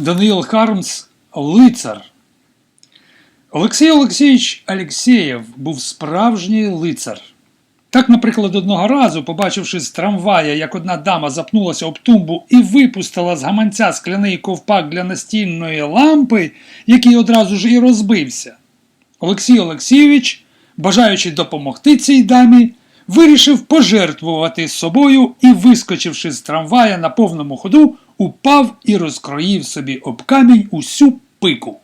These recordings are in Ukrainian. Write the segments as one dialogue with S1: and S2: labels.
S1: Даниил Хармс лицар. Олексій Олексійович Алєксєєв був справжній лицар. Так, наприклад, одного разу, побачивши з трамвая, як одна дама запнулася об тумбу і випустила з гаманця скляний ковпак для настільної лампи, який одразу ж і розбився. Олексій Олексійович, бажаючи допомогти цій дамі, вирішив пожертвувати собою і, вискочивши з трамвая на повному ходу, упав і розкроїв собі об камінь усю пику.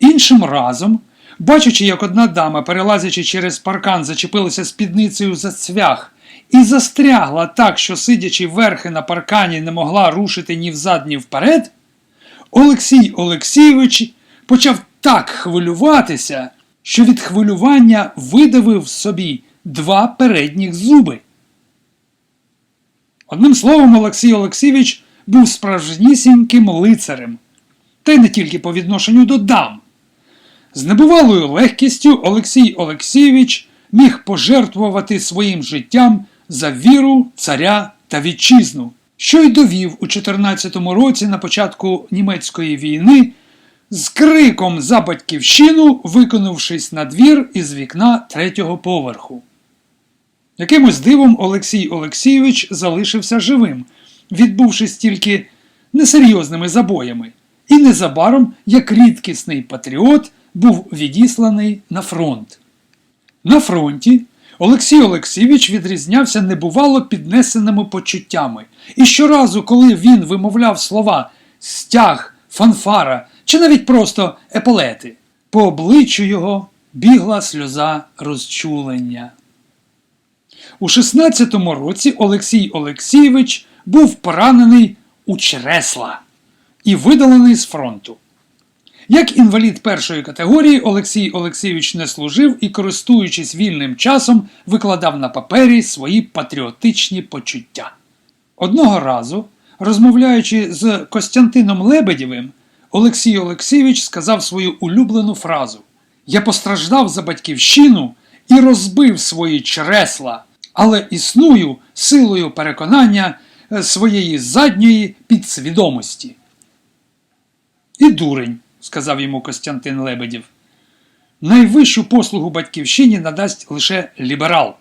S1: Іншим разом, бачачи, як одна дама, перелазячи через паркан, зачепилася спідницею за цвях і застрягла так, що, сидячи верхи на паркані, не могла рушити ні взад, ні вперед, Олексій Олексійович почав так хвилюватися, що від хвилювання видавив собі два передніх зуби. Одним словом, Олексій Олексійович був справжнісіньким лицарем, та й не тільки по відношенню до дам. З небувалою легкістю Олексій Олексійович міг пожертвувати своїм життям за віру, царя та вітчизну, що й довів у 14-му році на початку німецької війни з криком за батьківщину, виконавшись на двір із вікна третього поверху. Якимось дивом Олексій Олексійович залишився живим, відбувшись тільки несерйозними забоями, і незабаром, як рідкісний патріот, був відісланий на фронт. На фронті Олексій Олексійович відрізнявся небувало піднесеними почуттями, і щоразу, коли він вимовляв слова стяг, фанфара чи навіть просто еполети, по обличчю його бігла сльоза розчулення. У 16-му році Олексій Олексійович був поранений у чресла і видалений з фронту. Як інвалід першої категорії, Олексій Олексійович не служив і, користуючись вільним часом, викладав на папері свої патріотичні почуття. Одного разу, розмовляючи з Костянтином Лебедєвим, Олексій Олексійович сказав свою улюблену фразу: Я постраждав за батьківщину і розбив свої чресла, але існую силою переконання е, своєї задньої підсвідомості. І дурень, сказав йому Костянтин Лебедєв. Найвищу послугу батьківщині надасть лише ліберал.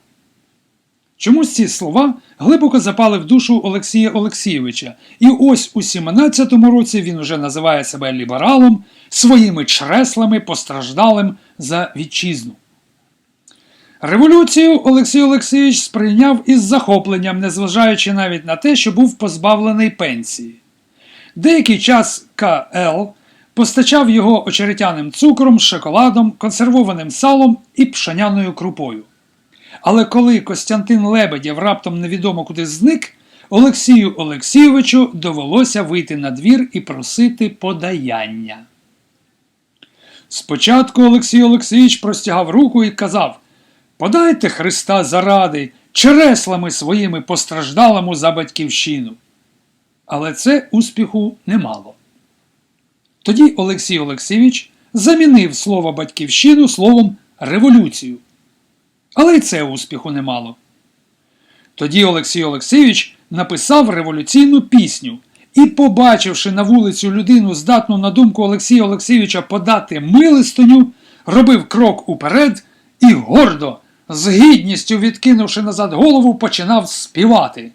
S1: Чомусь ці слова глибоко запали в душу Олексія Олексійовича, і ось у 17-му році він уже називає себе лібералом, своїми чреслами постраждалим за вітчизну. Революцію Олексій Олексійович сприйняв із захопленням, незважаючи навіть на те, що був позбавлений пенсії. Деякий час КЛ постачав його очеретяним цукром, шоколадом, консервованим салом і пшеняною крупою. Але коли Костянтин Лебедєв раптом невідомо куди зник, Олексію Олексійовичу довелося вийти на двір і просити подаяння. Спочатку Олексій Олексійович простягав руку і казав Подайте Христа заради, череслами своїми постраждалому за батьківщину. Але це успіху немало. Тоді Олексій Олексійович замінив слово батьківщину словом революцію. Але й це успіху немало. Тоді Олексій Олексійович написав революційну пісню і, побачивши на вулицю людину, здатну на думку Олексія Олексійовича подати милистоню, робив крок уперед і гордо, з гідністю відкинувши назад голову, починав співати.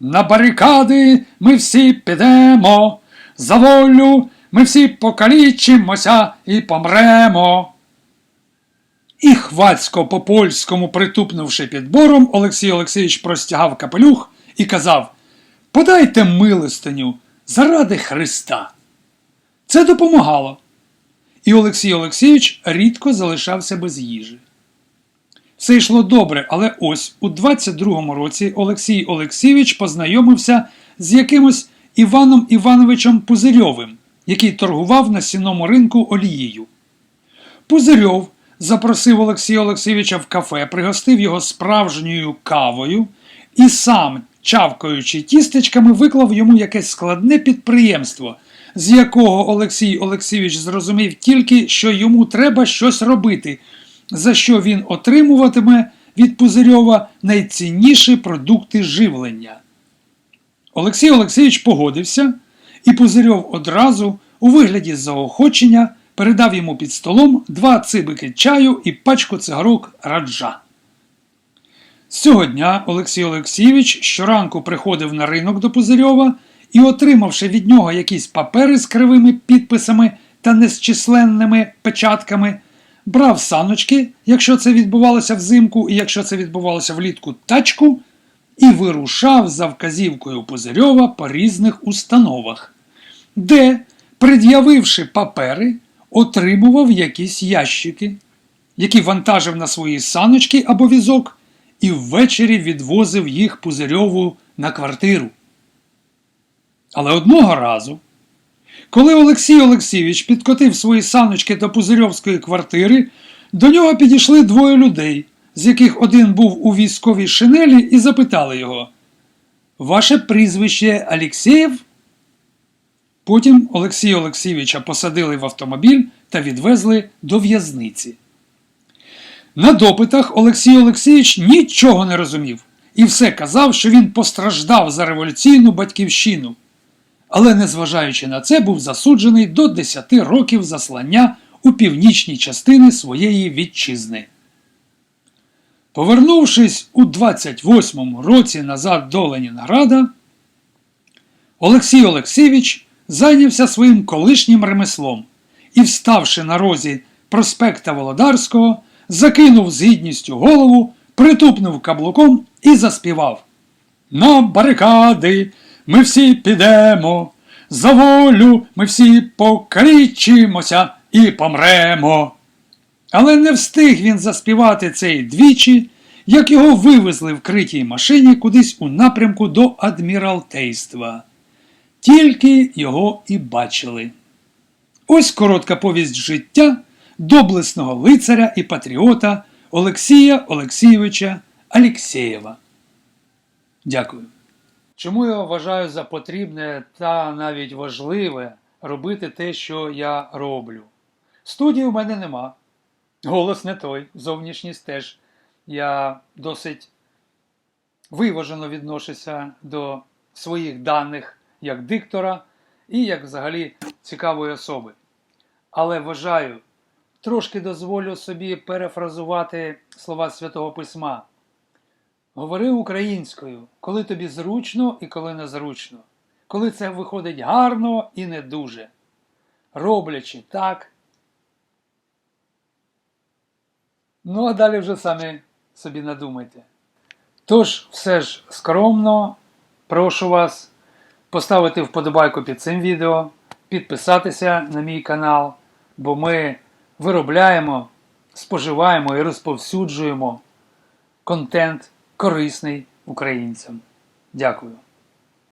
S1: На барикади ми всі підемо, за волю ми всі покалічимося і помремо. І хвацько по польському притупнувши підбором, Олексій Олексійович простягав капелюх і казав Подайте милостиню заради Христа. Це допомагало. І Олексій Олексійович рідко залишався без їжі. Все йшло добре, але ось у 22-му році Олексій Олексійович познайомився з якимось Іваном Івановичем Пузирьовим, який торгував на сіному ринку олією. Пузирьов запросив Олексія Олексійовича в кафе, пригостив його справжньою кавою і сам, чавкаючи тістечками, виклав йому якесь складне підприємство, з якого Олексій Олексійович зрозумів тільки, що йому треба щось робити, за що він отримуватиме від Пузирьова найцінніші продукти живлення. Олексій Олексійович погодився і Пузирьов одразу у вигляді заохочення передав йому під столом два цибики чаю і пачку цигарок раджа. З цього дня Олексій Олексійович щоранку приходив на ринок до Пузирьова і, отримавши від нього якісь папери з кривими підписами та незчисленними печатками, брав саночки, якщо це відбувалося взимку і якщо це відбувалося влітку тачку, і вирушав за вказівкою Пузирьова по різних установах, де, пред'явивши папери, отримував якісь ящики, які вантажив на свої саночки або візок, і ввечері відвозив їх Пузирьову на квартиру. Але одного разу, коли Олексій Олексійович підкотив свої саночки до Пузирьовської квартири, до нього підійшли двоє людей, з яких один був у військовій шинелі, і запитали його: Ваше прізвище Алєксєєв? Потім Олексія Олексійовича посадили в автомобіль та відвезли до в'язниці. На допитах Олексій Олексійович нічого не розумів і все казав, що він постраждав за революційну батьківщину. Але, незважаючи на це, був засуджений до 10 років заслання у північній частини своєї вітчизни. Повернувшись у 28-му році назад до Ленінграда, Олексій Олексійович зайнявся своїм колишнім ремеслом і, вставши на розі проспекта Володарського, закинув з гідністю голову, притупнув каблуком і заспівав. На барикади ми всі підемо, за волю ми всі покричимося і помремо. Але не встиг він заспівати цей двічі, як його вивезли в критій машині кудись у напрямку до адміралтейства. Тільки його і бачили. Ось коротка повість життя доблесного лицаря і патріота Олексія Олексійовича Алєксєєва. Дякую. Чому я вважаю за потрібне та навіть важливе робити те, що я роблю? Студії у мене нема. Голос не той, зовнішність теж. Я досить виважено відношуся до своїх даних як диктора і як взагалі цікавої особи. Але вважаю, трошки дозволю собі перефразувати слова Святого Письма. Говори українською, коли тобі зручно і коли незручно, коли це виходить гарно і не дуже. Роблячи так. Ну, а далі вже самі собі надумайте. Тож, все ж скромно, прошу вас поставити вподобайку під цим відео, підписатися на мій канал, бо ми виробляємо, споживаємо і розповсюджуємо контент корисний українцям. Дякую.